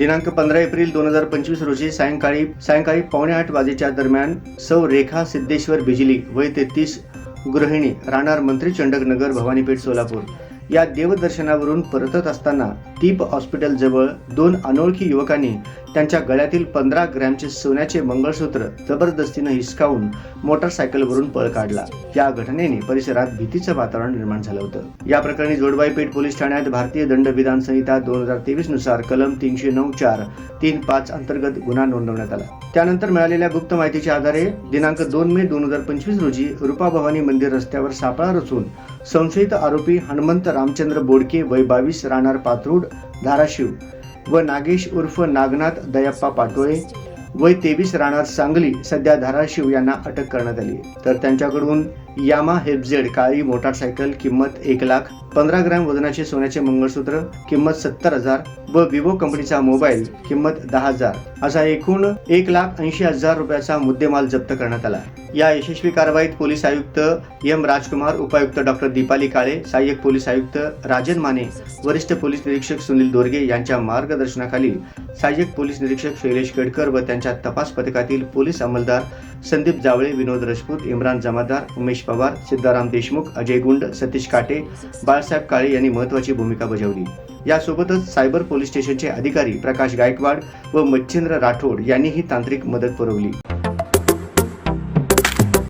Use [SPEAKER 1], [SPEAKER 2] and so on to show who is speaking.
[SPEAKER 1] दिनांक पंधरा एप्रिल दोन हजार पंचवीस रोजी सायंकाळी सायंकाळी पावणे आठ वाजेच्या दरम्यान सौ रेखा सिद्धेश्वर बिजली वय तेहतीस गृहिणी राहणार मंत्री चंडकनगर भवानीपेठ सोलापूर. या देवदर्शनावरून परतत असताना तीप हॉस्पिटलजवळ दोन अनोळखी युवकांनी त्यांच्या गळ्यातील पंधरा ग्रॅमचे सोन्याचे मंगळसूत्र जबरदस्तीनं हिसकावून मोटरसायकलवरून पळ काढला. या घटनेने परिसरात भीतीचं वातावरण निर्माण झालं होतं. या प्रकरणी जोडबाई पेठ पोलीस ठाण्यात भारतीय दंडविधान संहिता दोन हजार तेवीसनुसार कलम तीनशे नऊ चार तीन पाच अंतर्गत गुन्हा नोंदवण्यात आला. त्यानंतर मिळालेल्या गुप्त माहितीच्या आधारे दिनांक दोन मे दोन हजार पंचवीस रोजी रुपाभवानी मंदिर रस्त्यावर सापळा रचून संशयित आरोपी हनुमंत रामचंद्र बोडके वय बावीस राहणार पात्रूड धाराशिव व नागेश उर्फ नागनाथ दयप्पा पाटोळे वय तेवीस राहणार सांगली सध्या धाराशिव यांना अटक करण्यात आली तर त्यांच्याकडून यामा हेफझेड काळी मोटारसायकल किंमत एक लाख पंधरा ग्रॅम वजनाचे सोन्याचे मंगळसूत्र किंमत सत्तर हजार व विवो कंपनीचा मोबाईल किंमत दहा हजार. असा एकूण एक लाख ऐंशी हजार रुपयाचा मुद्देमाल जप्त करण्यात आला. या यशस्वी कारवाईत पोलीस आयुक्त एम राजकुमार उपायुक्त डॉक्टर दीपाली काळे सहाय्यक पोलीस आयुक्त राजन माने वरिष्ठ पोलीस निरीक्षक सुनील दोरगे यांच्या मार्गदर्शनाखाली सहाय्यक पोलीस निरीक्षक शैलेश केडकर व त्यांच्या तपास पथकातील पोलीस अंमलदार संदीप जावळे विनोद राजपूत इम्रान जमादार उमेश पवार सिद्धाराम देशमुख अजय गुंड सतीश काटे बाळासाहेब काळे यांनी महत्वाची भूमिका बजावली. यासोबतच सायबर पोलीस स्टेशनचे अधिकारी प्रकाश गायकवाड व मच्छिंद्र राठोड यांनीही तांत्रिक मदत पुरवली.